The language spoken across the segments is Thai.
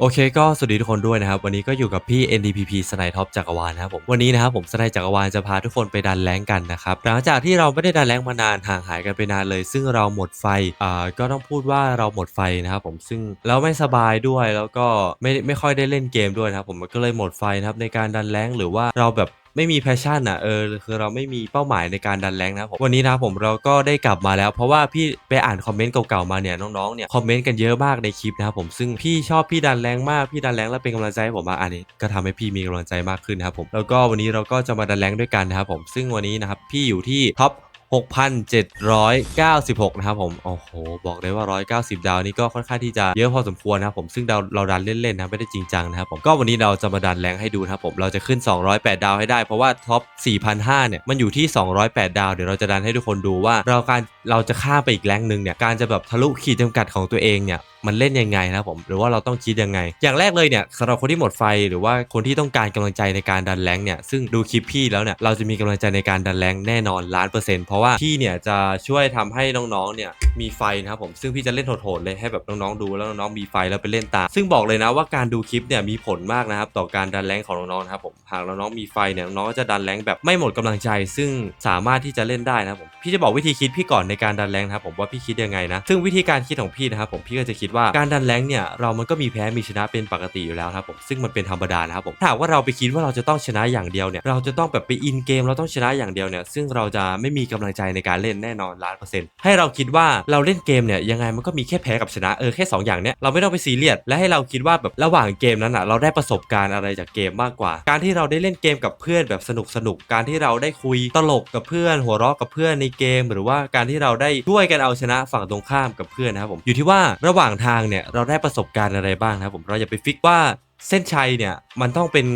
โอเคก็สวัสดีทุกคนด้วยนะครับ วันนี้ก็อยู่กับพี่ NDPP สไนท็อปจักรวาลนะครับผมวันนี้นะครับผมสไนจักรวาลจะพาทุกคนไปดันแรงกันนะครับหลังจากที่เราไม่ได้ดันแรงมานานห่างหายกันไปนานเลย ซึ่งเราหมดไฟอ่าก็ต้องพูดว่าเราหมดไฟนะครับผมซึ่งเราไม่สบายด้วยแล้วก็ไม่ไม่ค่อยได้เล่นเกมด้วยนะครับผมมันก็เลยหมดไฟนะครับในการดันแรงหรือว่าเราแบบ ไม่มีแพชชั่นอะเออคือเราไม่มีเป้าหมายในการดันแรงนะผมวันนี้นะผมเราก็ได้กลับมาแล้ว เพราะว่าพี่ไปอ่านคอมเมนต์เก่าๆมาเนี่ยน้องๆเนี่ยคอมเมนต์กันเยอะมากในคลิปนะครับผมซึ่งพี่ชอบพี่ดันแรงมากพี่ดันแรงแล้วเป็นกำลังใจให้ผมมาอันนี้ก็ทำให้พี่มีกำลังใจมากขึ้นนะครับผมแล้วก็วันนี้เราก็จะมาดันแรงด้วยกันนะครับผมซึ่งวันนี้นะครับพี่อยู่ที่ท็อป 6,796 นะครับผม โอ้โห บอกเลยว่า 190 ดาวนี่ก็ค่อนข้างที่จะเยอะพอสมควรนะครับผม ซึ่งเราเราดันเล่นๆนะ ไม่ได้จริงจังนะครับผม ก็วันนี้เราจะมาดันแรงให้ดูนะครับผม เราจะขึ้น 208 ดาวให้ได้ เพราะว่าท็อป 4,500 เนี่ย มันอยู่ที่ 208 ดาว เดี๋ยวเราจะดันให้ทุกคนดูว่า เราการ เราจะข้ามไปอีกแรงหนึ่งเนี่ย การจะแบบทะลุขีดจำกัดของตัวเองเนี่ยมันเล่นยังไงนะครับผมหรือว่าเราต้องคิดยังไง อย่างแรกเลยเนี่ยสำหรับคนที่หมดไฟหรือว่าคนที่ต้องการกำลังใจในการดันแรงเนี่ยซึ่งดูคลิปพี่แล้วเนี่ยเราจะมีกำลังใจในการดันแรงแน่นอนล้านเปอร์เซ็นต์เพราะว่าพี่เนี่ยจะช่วยทำให้น้องๆเนี่ยมีไฟนะครับผมซึ่งพี่จะเล่นโหดๆเลยให้แบบน้องๆดูแล้วน้องๆมีไฟแล้วไปเล่นตามซึ่งบอกเลยนะว่าการดูคลิปเนี่ยมีผลมากนะครับต่อการดันแรงของน้องๆนะครับผมหากน้องๆมีไฟเนี่ยน้องๆก็จะดันแรงแบบไม่หมดกำลังใจ ซึ่งสามารถที่จะเล่นได้นะครับผมพี่จะบอกวิธีคิดพี่ก่อนในการดันแรงนะครับผมว่าพี่คิดยังไงนะซึ่งวิธีการคิดของพี่นะครับผมพี่ก็จะคิดว่าการดันแรงเนี่ยเรามันก็มีแพ้มีชนะเป็นปกติอยู่แล้วครับผมซึ่งมันเป็นธรรมดานะครับผมถ้าว่าเราไปคิดว่าเราจะต้องชนะอย่างเดียวเนี่ยเราจะต้องแบบไปอินเกมเราต้องชนะอย่างเดียวเนี่ยซึ่งเราจะไม่มีกำลังใจในการเล่นแน่นอนล้านเปอร์เซ็นต์ให้เราคิดว่าเราเล่นเกมเนี่ยยังไงมันก็มีแค่แพ้กับชนะเออแค่สองอย่างเนี้ยเราไม่ต้องไปซีเรียสและให้เราคิดว่าแบบระหว่างเกมนั้นอะเราได้ประสบการณ์อะไรจากเกมมากกว่า การที่เราได้เล่นเกมกับเพื่อนแบบสนุกสนุกการที่เราได้คุยตลกกับเพื่อน หัวเราะกับเพื่อนในเกม หรือว่าการที่เราได้ช่วยกันเอาชนะฝั่งตรงข้ามกับเพื่อนนะครับผมอยู่ที่ว่าระหว่างทางเนี่ยเราได้ประสบการณ์อะไรบ้างนะครับผมเราอย่าไปฟิกว่าเส้นชัยเนี่ยมันต้องเป็น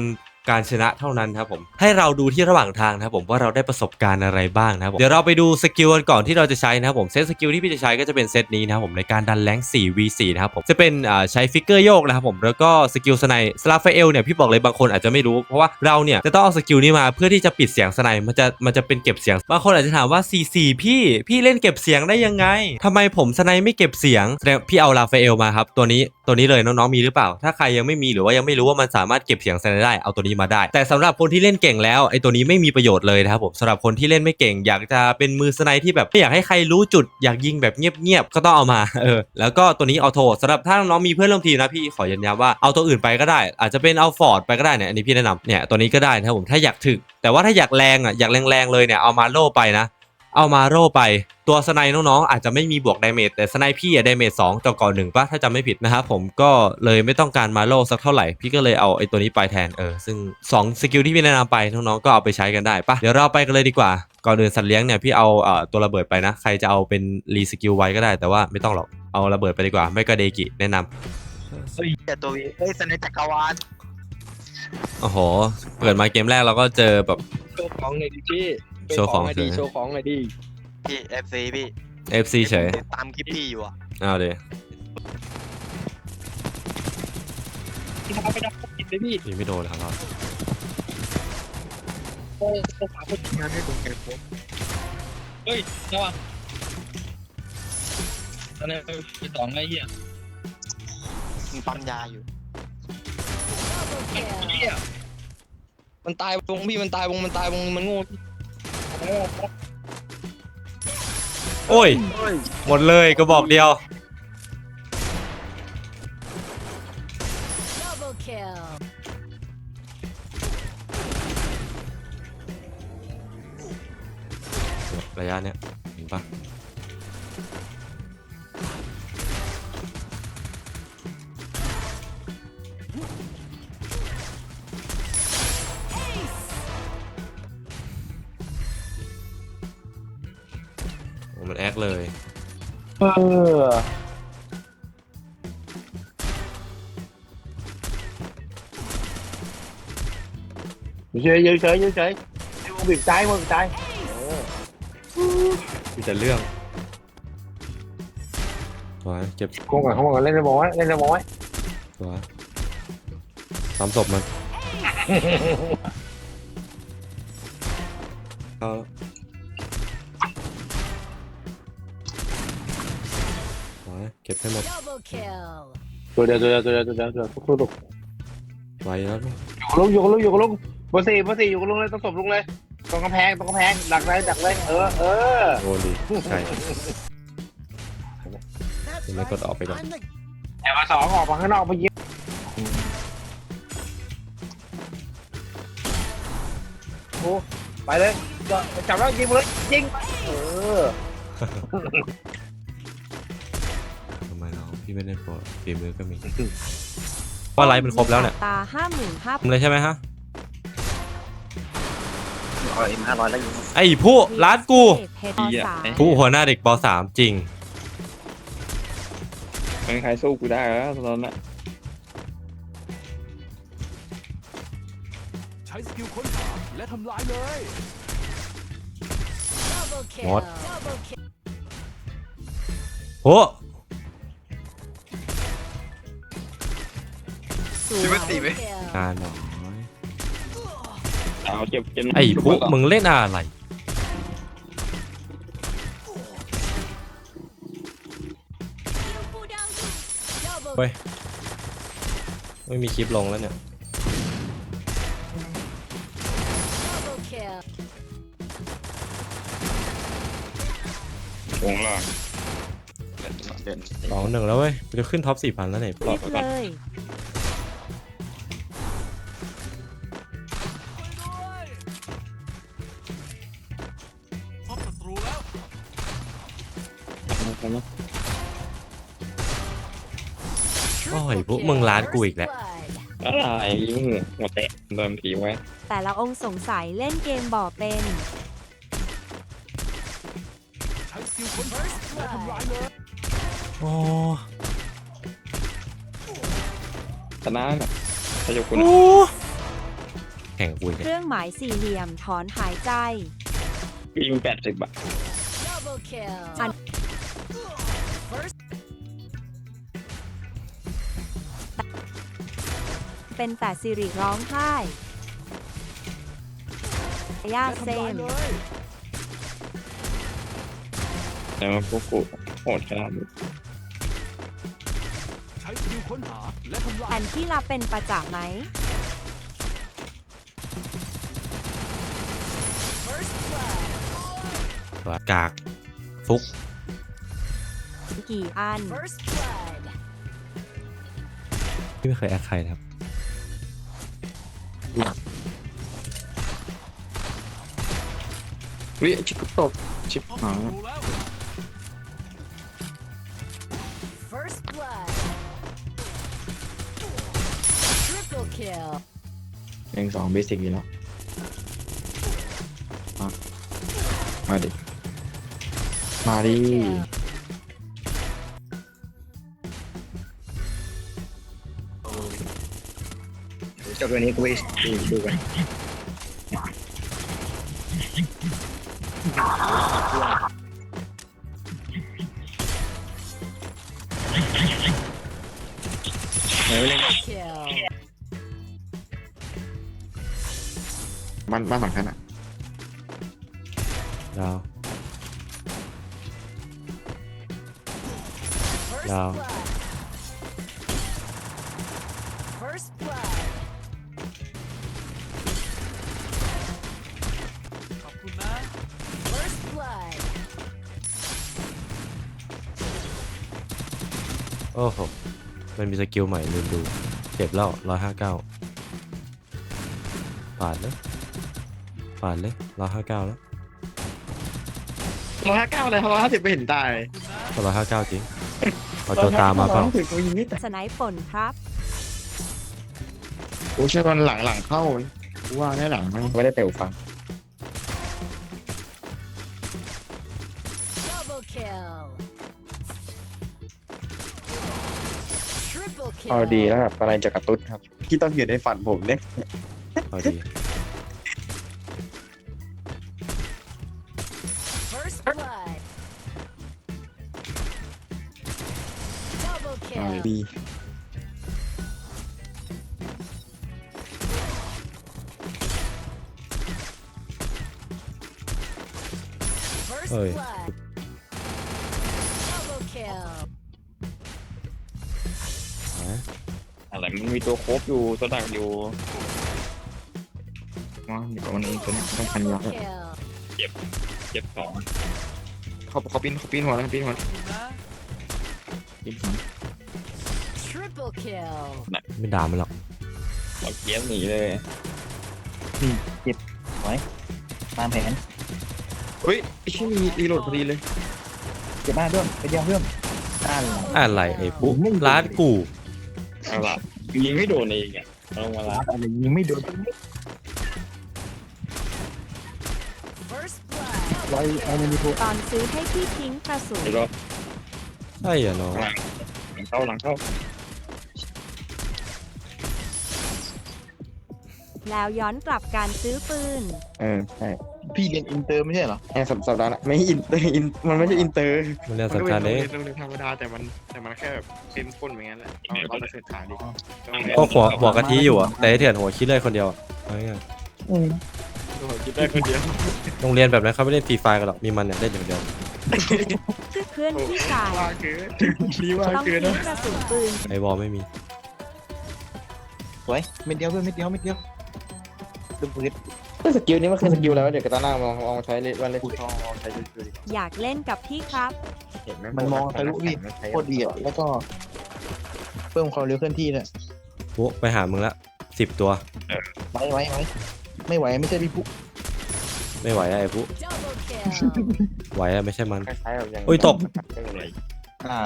การชนะเท่านั้นครับผมให้เราดูที่ระหว่างทางนะครับผมว่าเราได้ประสบการณ์อะไรบ้างนะครับผมเดี๋ยวเราไปดูสกิลกันก่อนที่เราจะใช้นะครับผมเซตสกิลที่พี่จะใช้ก็จะเป็นเซตนี้นะครับผมในการดันแรง 4 v4 นะครับผมจะเป็นใช้ฟิกเกอร์โยกนะครับผมแล้วก็สกิลสไนสลาฟเอลเนี่ยพี่บอกเลยบางคนอาจจะไม่รู้ เพราะว่าเราเนี่ยจะต้องเอาสกิลนี้มาเพื่อที่จะปิดเสียงสไนมันจะมันจะเป็นเก็บเสียงบางคนอาจจะถามว่า 4 4 พี่พี่เล่นเก็บเสียงได้ยังไงทำไมผมสไนไม่เก็บเสียงแสดงพี่เอาลาฟเอลมาครับตัวนี้ ตัวนี้เลยน้องๆมีหรือเปล่า ถ้าใครยังไม่มีหรือว่ายังไม่รู้ว่ามันสามารถเก็บเสียงสไนได้เอาตัวนี้มาได้ แต่สำหรับคนที่เล่นเก่งแล้วไอ้ตัวนี้ไม่มีประโยชน์เลยนะครับผมสำหรับคนที่เล่นไม่เก่ง อยากจะเป็นมือสไนที่แบบไม่อยากให้ใครรู้จุดอยากยิงแบบเงียบๆก็ต้องเอามาเออแล้วก็ตัวนี้ออโต้สำหรับถ้าน้องๆมีเพื่อนร่วมทีมนะพี่ขอยืนยันว่าเอาตัวอื่นไปก็ได้ อาจจะเป็นเอาฟอร์ดไปก็ได้เนี่ยอันนี้พี่แนะนำเนี่ยตัวนี้ก็ได้นะครับผมถ้าอยากถึกแต่ว่าถ้าอยากแรงอะอยากแรงๆเลยเนี่ยเอามาโล่ไปนะ เอามาโร่ไป ตัวสไนน้องๆอาจจะไม่มีบวกดาเมจแต่สไนพี่อะดาเมจสองต่อก่อนหนึ่งปะถ้าจำไม่ผิดนะครับผมก็เลยไม่ต้องการมาโร่สักเท่าไหร่ พี่ก็เลยเอาไอ้ตัวนี้ไปแทนเออซึ่ง2สกิลที่พี่แนะนำไปน้องๆก็เอาไปใช้กันได้ปะเดี๋ยวเราไปกันเลยดีกว่าก่อนอื่นสัตว์เลี้ยงเนี่ยพี่เอาเอ่อตัวระเบิดไปนะ ใครจะเอาเป็นรีสกิลไว้ก็ได้แต่ว่าไม่ต้องหรอกเอาระเบิดไปดีกว่า ไม่ก็เดกิแนะนำเฮ้ยแต่ตัววีเฮ้ยสนจักรวาลโอ้โหเปิดมาเกมแรกเราก็เจอแบบโชว์ของหน่อยดิพี่ โชว์ของหน่อยดิเฉยโชว์ของหน่อยดิพี่เอฟซีพี่ FC เฉย ตามคลิปพี่อยู่อะเอาเดี๋ยวที่ทำไปดับกินเลยพี่ยิงไม่โดนครับเราโอ้โหฝาคนงานให้ดูแกผมเฮ้ยระวังตอนนี้ไปสองไอ้เหี้ยมึงปั๊มยาอยู่ไอ้เหี้ยมันตายวงพี่มันตายวงมันตายวงมันโง่ โอ้ย หมดเลยก็บอกเดียว เฉยเฉยเฉยเฉยมึงบีบซ้ายมึงบีบซ้ายมีแต่เรื่องตัวเก็บคงก่อนคงก่อนเล่นในบอลไว้เล่นในบอลไว้ตัวซ้ำศพมันเอาตัวเก็บให้หมด Double kill. ตัวเดียวตัวเดียวตัวเดียวตัวเดียวตัวเดียวทุกทุกทุกไว้แล้วลูกอยู่กับลุงอยู่กับลุงอยู่กับลุง เบอร์สี่เบอร์สี่อยู่กับลุงเลยต้องสบลุงเลยตรงกำแพงตรงกำแพงดักเลยดักเลยเออเออโอ้ดีใช่ยังไม่กดออกไปก่อนแอบมาสองออกมาข้างนอกไปยิงโอ้ไปเลยก็จับแล้วยิงมาเลยยิงเออทำไมเราพี่ไม่ได้โปรฝีมือก็มีว่าไลฟ์มันครบแล้วเนี่ยตาห้าหมื่นห้าทำเลยใช่ไหมฮะ เอาเอ็มห้าร้อยแล้วยิงไอ้ผู้ร้านกูเพชรสามผู้หัวหน้าเด็กป .3 จริง ไม่มีใครสู้กูได้แล้วตอนนั้นใช้สกิลค้นหาและทำลายเลย หมดโอ้สวยงานน้อย เอาเจ็บเจ็บไอ้ผู้มึงเล่นอะไร เฮ้ย ไม่มีคลิปลงแล้วเนี่ย วงล่างเด่นสองหนึ่งแล้วเว้ยกูจะขึ้นท็อปสี่พันแล้วเนี่ยรีบเลย ยพวกมึงร้านกูอีกแล้วอะไรยุ่งหัวแตะเดิมทีไว้แต่ละองค์สงสัยเล่นเกมบ่อเป็นใช้สกิลค้นหาและทำลายเลยโอ้ชนะน่ะถ้าจะคุณโอ้แข่งกูอีกเคแล้วรื่องหมายสี่เหลี่ยมถอนหายใจ ยิงแปดสิบอะ เป็นแต่สิริร้องไห้ยาและเซทำลายมเลยแต่ว่าพวกกูโหดขนาดนี้ใช้สกิลค้นหาและทำลายอันที่รับเป็นประจักษ์ไหม ตัวกาก ฟุก กี่อันพี่ไม่เคยแอดใครนะครับ วิชิบตกชิบพบหาศัยตรูแล้วหนึ่งสองเบสิกอยู่แล้วมามาดิมาดิจ วันนี้กูไปดูดูกันไหนไม่เล่นบ้านบ้านสองชั้นอะดาวดาว อ้โห มันมีสกิลใหม่ลืมดู เจ็บแล้วร้อยห้าเก้าผ่านเลยผ่านเลยร้อยห้าเก้าแล้วร้อยห้าเก้าเลยร้อยห้าสิบไม่เห็นตายก็ร้อยห้าเก้าจริงเอาตัวตามมาเปล่าถึงกูยิงไม่ตายสไนป์ป่นครับกูเชื่อตอนหลังหลังเข้ากูว่าได้หลังมันไม่ได้เตะฟัง เอาดีแล้วแบบอะไรจะกระตุ้นครับ ที่ต้องอยู่ในฝันผมเนี่ยเอาดีเอาดีเอ้ย Double kill. หาย มีตัวโคบอยู่ตัวดักอยู่มาเดี๋ยววันนี้ตัวนี้ต้องพันยาแล้วเจ็บสองเขาเขาปิ้นเขาปิ้นหัวนะปิ้นหัวขอบคุณนะปิ้นหัว Triple kill. ไม่ด่ามันหรอกเอาเกียร์หนีเลยตามแผนเฮ้ยไอ้ชิ้นมีรีโหลดพอดีเลยเจ็บมากเพื่อนไปเยี่ยมเพื่อนด้านหลังอะไรไอ้ปุ๊ร้านกูเอาละ ยิงไม่โดนเองอะเอามาละอะไรยิงไม่โดน First blood. ร้อยเอามันมีโทรตอนซื้อให้พี่ทิ้งกระสุนเดี๋ยวรอใช่เหรอน้องหลังเข้าหลังเข้าแล้วย้อนกลับการซื้อปืน เออใช่ พี่เรียนอินเตอร์ไม่ใช่เหรอแอร์สัปสัปดาห์ละไม่อินเตอร์อินมันไม่ใช่อินเตอร์ มันเรื่องมันก็สำคัญเป็นเองโรงเรียนธรรมดาแต่มันแต่มันแค่แบบเป็นพ่นอย่างนั้นแหละเราเราจะเสร็จฐานดิก็หัวหัวกะทิอยู่อะแต่ไอ้เถื่อนหัวคิดเลยคนเดียวอะเอาง่ายเราคิดได้คนเดียวๆโรงเรียนแบบนั้นเขาไม่เล่นฟรีไฟกันหรอก มีมันเนี่ยเล่นอย่างเดียว เพื่อนพี่ชายว่าเกินดีว่าต้องเกินทิ้งนะกระสุนปืนไอ้บอลไม่มี สวยเม็ดเดียวเพื่อนเม็ดเดียวเม็ดเดียวดึงปืน สกิลนี้มันคือสกิลอะไรวะเดี๋ยวกระตาหน้าลองลองใช้เล่นวันเล่นลองลองใช้ดูดิอยากเล่นกับพี่ครับ เห็นไหมมันมองทะลุพี่ โคตรดีอะแล้วก็ เพิ่มความเร็วเคลื่อนที่เนี่ยปุ๊ไปหามึงละสิบตัวไว้ไว้ไว้ไม่ไหวไม่ใช่พี่ปุ๊ไม่ไหวอะไอ้ปุ๊ Double kill. ไหวอะไม่ใช่มัน คล้ายๆแบบอย่างอุ้ยตก อ่า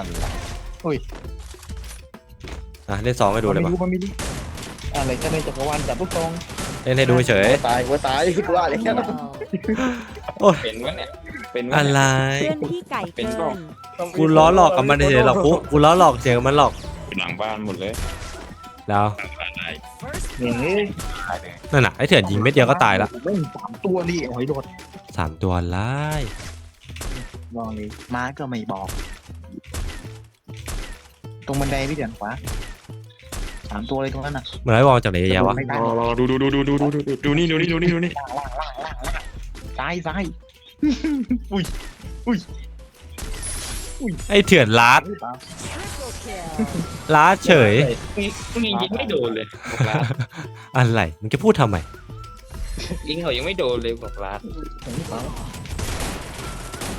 อะเล่นสองให้ดูเลยมันปะไม่รู้มันไม่รู้อะไรก็ในจักรวาลจับลูกตอง เล่นให้ดูเฉย ตายว่าตายคือว่าอะไรแค่ Kill. เป็นวะเนี่ย เป็นอะไร เพื่อนพี่ไก่เกินกูล้อหลอกกับมันเฉยๆหรอกปุ๊กูล้อหลอกเฉยกับมันหรอกหลังบ้านหมดเลยแล้ว First อย่างนี้นั่นน่ะไอ้เถื่อนยิงเม็ดเดียวก็ตายละไม่สามตัวนี่โอ้ยโดดสามตัวไล่ลองเลยม้าก็ไม่บอก ตรงบันไดพี่เดือนขวาสามตัวเลยตรงนั้นน่ะเหมือนไอ้บอลจากไหนเยอะแยะวะไม่รได้อรอดูดูดูดูดูดูดูดูนี่ดูนี่ดูนี่ดูนี่ซ้ายซ้ายไอ้เถื่อนลาด triple kill. ลาดเฉยมึงยิงไม่โดนเลยบอกลาอะไรมึงจะพูดทำไมยิงเขายังไม่โดนเลยบอกลา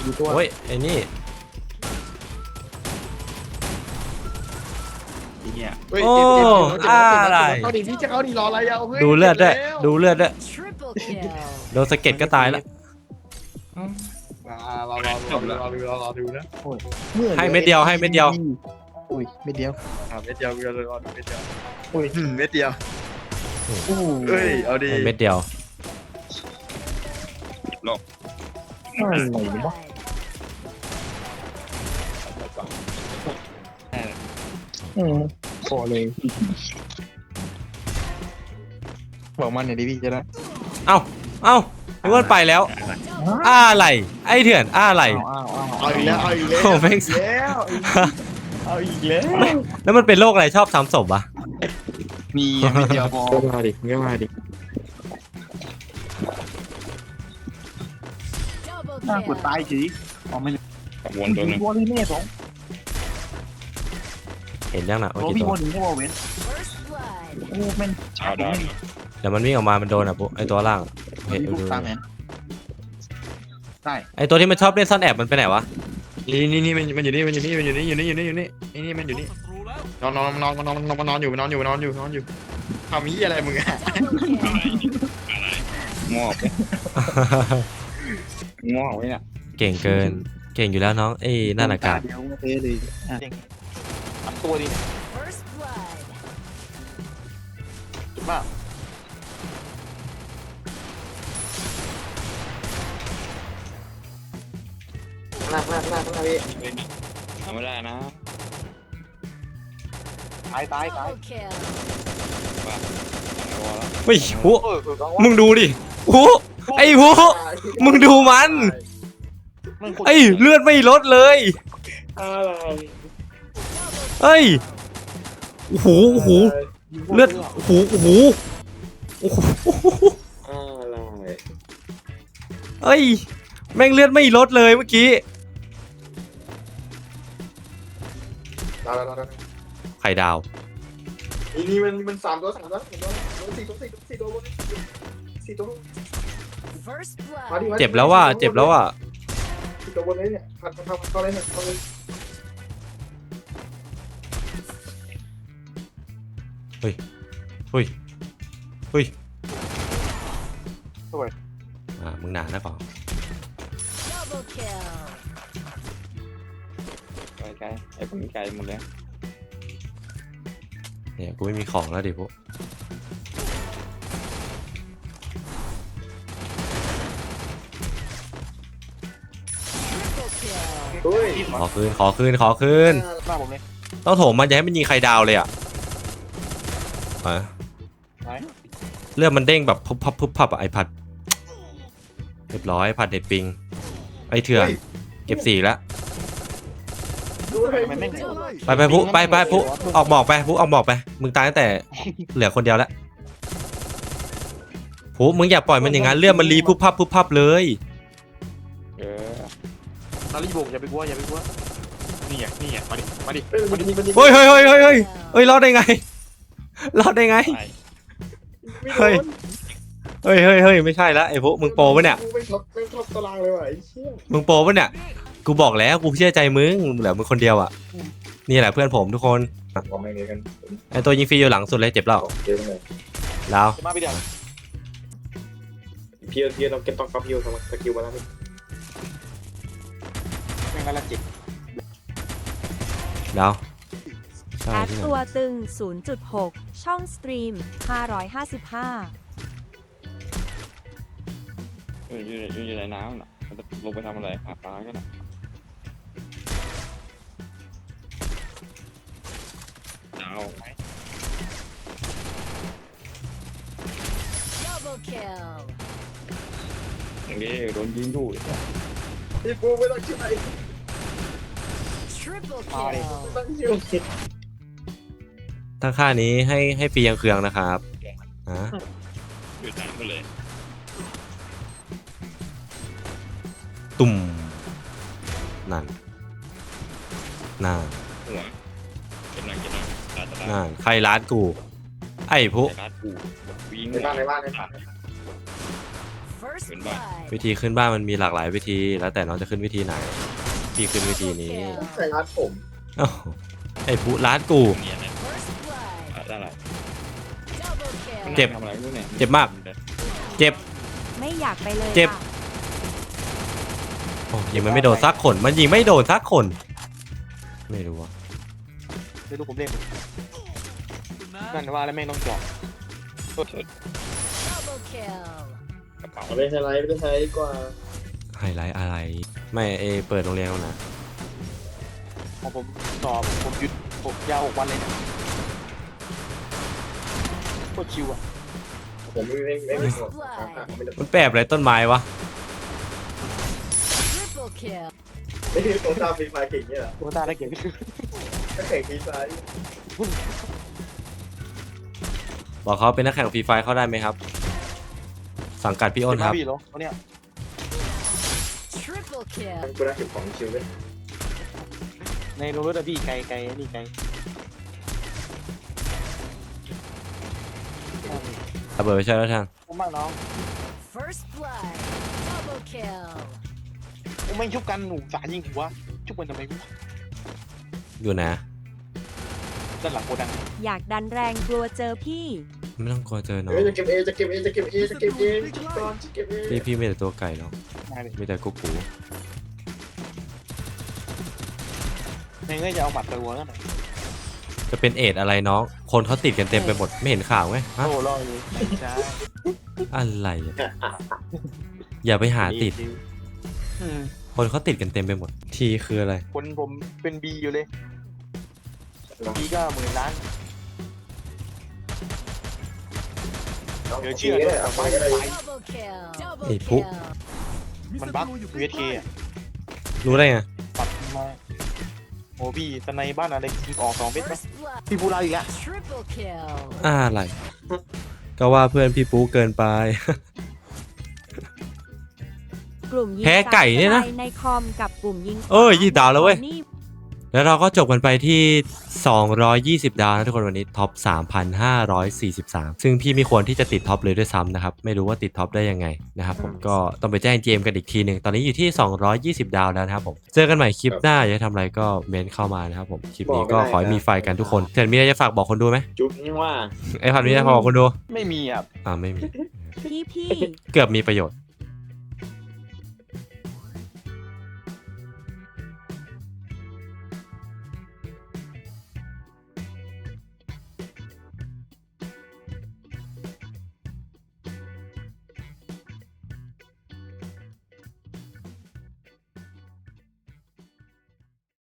อยู่ตัวโอ้ยไอ้นี่ เนี่ยโอ้อะไร เขาดีที่จะเขาดีรออะไรเอาเฮ้ยดูเลือดด้วยดูเลือดด้วย Triple kill. โดนสะเก็ดก็ตายละรอรอรอรอดูรอรอดูนะให้เม็ดเดียวให้เม็ดเดียว อุ้ยเม็ดเดียวอ่าเม็ดเดียวรอรอดูเม็ดเดียวอุ้ยเม็ดเดียวอู้เอ้ยเอาดีให้เม็ดเดียวอะ อืมพอเลย บอกมันหน่อยดิพี่จะได้เอ้าเอ้านึกว่าไปแล้วอะไร ไอ้เถื่อนอะไร อ้าวอ้าวเอาอีกแล้วเอาอีกแล้วโอ้แม่งแล้วเอาอีกแล้วแล้วมันเป็นโรคอะไรชอบซ้ำศพวะมีเม็ดเดียวพอก็มาดิก็มาดิ Double น่ากด kill. ตายจีอ๋อไม่วนตัวหนึงวอลลี่เน่สอง เห็นยังน่ะโอ้ว่ากี่พี่ตัววอลลี่ไม่วอลเว้น First blood. โอ้แม่นเอาได้เดี๋ยวมันวิ่งออกมามันโดนอะปุ๊ไอ้ตัวล่างอะเห็นพี่ดูลูกตามแมนได้ไอ้ตัวที่มันชอบเล่นซ่อนแอบมันไปไหนวะนี่นี่นี่มันมันอยู่นี่มันอยู่นี่มันอยู่นี่อยู่นี่อยู่นี่อยู่นี่นี่นี่มันอยู่นี่ศัตรูแล้วนอนนอนนอนนอนนอนนอนอยู่นอนอยู่นอนอยู่นอนอยู่ทำยี่อะไรมึงอะ Double kill. งอกงอกไว้เนี่ยเก่งเกิน เก่งอยู่แล้วน้องเอ้ยนั่นอากาศเดียวเทเลยอะ สามตัวดิ First blood. บ้าลากลากลากลากพี่ทำไม่ได้นะตายตายตาย Double kill. พอแล้วเฮ้ยหูเออเออกลางว่ามึงดูดิหูไอ้หูมึงดูมัน มันกดไอ้เลือดไม่ลดเลย เอ้ยโอ้โหโอ้โหเลือดโอ้โหโอ้โหโอ้โหอะไรเอ้ยแม่งเลือดไม่ลดเลยเมื่อกี้ไข่ดาวนี่นี่มันมันสามตัวสามตัวสามตัวสี่ตัวสี่ตัวสี่ตัวบนสี่ตัว First มาดิ blood. มาดิเจ็บแล้วว่ะเจ็บแล้วว่ะสี่ตัวบนเลยเนี่ยพันพันพันเข้าเลยเนี่ยเข้าเลย ฮ้ย เฮ้ย เฮ้ยสวย อ่า มึงหนานะก่อน Double kill. ไกลไกลไอ้พวกนี้ไกลหมดเลยเนี่ย กูไม่มีของแล้วดิพวก Triple kill. เฮ้ยขอคืน ขอคืน ขอคืน หน้าผมเลยต้องโถมมันอย่าให้มันยิงใครดาวเลยอะ อะไหนเลือดมันเด้งแบบพุบพับพุบพับอะไอพัดเรียบร้อยผัดเด็ดปิง ไอเถื่อนเก็บสี่แล้วดูเลยทำไมแม่งไปไปพุไปไปพุออกหมอกไปพุออกหมอกไป มึงตายตั้งแต่ เหลือคนเดียวแล้วพุมึงอย่าปล่อยมันอย่างนั้นเลือดมันรีพุบพับพุบพับเลย เออนารีโบกอย่าไปกลัวอย่าไปกลัวนี่ไงนี่ไงมาดิมาดิเฮ้ยมันยิงมันยิงเฮ้ยเฮ้ยเฮ้ยเฮ้ยเฮ้ยเฮ้ยรอดได้ไง รอดได้ไง ไปเฮ้ย เฮ้ยเฮ้ยเฮ้ยไม่ใช่ละไอ้พุมึงโปรปะเนี่ยไม่ชอบไม่ชอบตารางเลยว่ะไอ้เชี่ยมึงโปรปะเนี่ย กูบอกแล้วกูเชื่อใจมึงเหลือมึงคนเดียวอะ นี่แหละเพื่อนผมทุกคนของแม่งเลยกันไอตัวยิงฟรีอยู่หลังสุดเลยเจ็บแล้วเยอะเลยแล้วจะมาไปเดี๋ยวเพียวเพียวเราเก็บต้องกับเพียวทำสกิลมาแล้วนี่แม่งละจิตแล้วใช่ แอดที่ไหนตัวตึง 0.6 ช่องสตรีม 555เอออยู่ในอยู่ในน้ำน่ะมันจะลงไปทำอะไรหาปลากันน่ะดาวไหม Double kill. อย่างนี้โดนยิงดูอีกพี่ปูไม่ต้องชื่อไหน Triple Party. kill. ตั้งชื่อ ถ้าค่านี้ให้ให้ฟรียังเคืองนะครับอะอยู่น้ำไปเลยตุ่มนั่นนั่นหัวเก็บหนังเก็บหนังตาตาตานั่นใครร้านกู ไอ้พุไอ้รัดกูวิ่งในบ้านในบ้านในบ้าน First Good bye. blood. วิธีขึ้นบ้านมันมีหลากหลายวิธี แล้วแต่น้องจะขึ้นวิธีไหน พี่ขึ้นวิธีนี้ใส่ร้านผม อ้าวไอ้พุร้านกู เนียนนะ เจ็บ ทำอะไรไม่รู้เนี่ยเจ็บมาก เจ็บ ไม่อยากไปเลยเจ็บค่ะโอ้ยิงมันไม่โดนซักคน มันยิงไม่โดนซักคน ไม่รู้อะเดี๋ยวดูผมเล่นคุณนะนั่นว่าแล้วแม่งต้องจอด Double kill. กระเป๋าเอาไปใช้ไรไม่ได้ใช้ดีกว่าไฮไลท์อะไร ไม่เอเปิดโรงเรียนแล้วนะ ของผมสอบผมหยุดผมยาวหกวันเลยเนี่ย โคตรชิวอะผมไม่ไม่ไม่ไม่ผมไม่ได้มันแปบอะไรต้นไม้วะ Triple kill. ไม่ได้ตัวตามฟรีไฟเก่งเนี่ยหรอตัวตาได้เก่งก็แข่งฟรีไฟบอกเขาเป็นนักแข่งฟรีไฟเข้าได้ไหมครับ สังกัดพี่อ้นครับ พี่เหรอเขาเนี่ย Triple kill. กูได้เก็บของชิวเลยในโรถอะพี่ไกลไกลนี่ไกล ระเบิดไปใช่แล้วท่านผมมากน้อง First blood. Double kill. ผมไม่ชุบกันหนูสายิงหัวชุบกันทำไมอยู่นะด้านหลังโกดังอยากดันแรงกลัวเจอพี่ ไม่ต้องกลัวเจอน้องเฮ้ยจะเก็บเอจะเก็บเอจะเก็บเอจะเก็บเอจิกก่อนจะเก็บเอพี่พี่ไม่แต่ตัวไก่หรอกมาเลยมีแต่กุ๊กกูในเงื่อจะเอาหมัดไปหัวนั่นน่ะ จะเป็นเอดอะไรน้อง คนเขาติดกันเต็มไปหมด ไม่เห็นข่าวไงฮะโอ้รออยู่ใช่อะไรอะอย่าไปหาติด อืมคนเขาติดกันเต็มไปหมด ทีคืออะไร คนผมเป็นบีอยู่เลยบีก็หมื่นล้าน เดี๋ยวเชื่อเลยเอาไปก็ได้ Double kill. Double Hey, Pooh. kill. มันบั๊กเวทเคอะรู้ได้ไงปรับมา โอ้พี่ตอนในบ้านอะไรยิงออกสองเม็ดไหม First blood. พี่พูดอะไรอีกแล้ว Triple kill. อะไร ก็ว่าเพื่อนพี่ปูเกินไป กลุ่มยิงแพ้ไก่เนี่ยนะสายสบายในคอมกับกลุ่มยิงเออยี่สิบดาวแล้วเว้ย นี่ แล้วเราก็จบกันไปที่ 220 ดาวนะทุกคนวันนี้ท็อป 3,543 ซึ่งพี่ไม่ควรที่จะติดท็อปเลยด้วยซ้ำนะครับ ไม่รู้ว่าติดท็อปได้ยังไงนะครับผมก็ต้องไปแจ้งเจมกันอีกทีหนึ่งตอนนี้อยู่ที่ 220 ดาวแล้วนะครับผม เจอกันใหม่คลิปหน้าอยากให้ทำอะไรก็เมนเข้ามานะครับผมคลิปนี้ก็ขอให้มีไฟกันทุกคนเถื่อนมีอะไรจะฝากบอกคนดูไหมจุ๊บนี่ว่าไอ้พันมีอะไรฝากบอกคนดูไม่มีครับอ่าไม่มีพี่พี่เกือบมีประโยชน์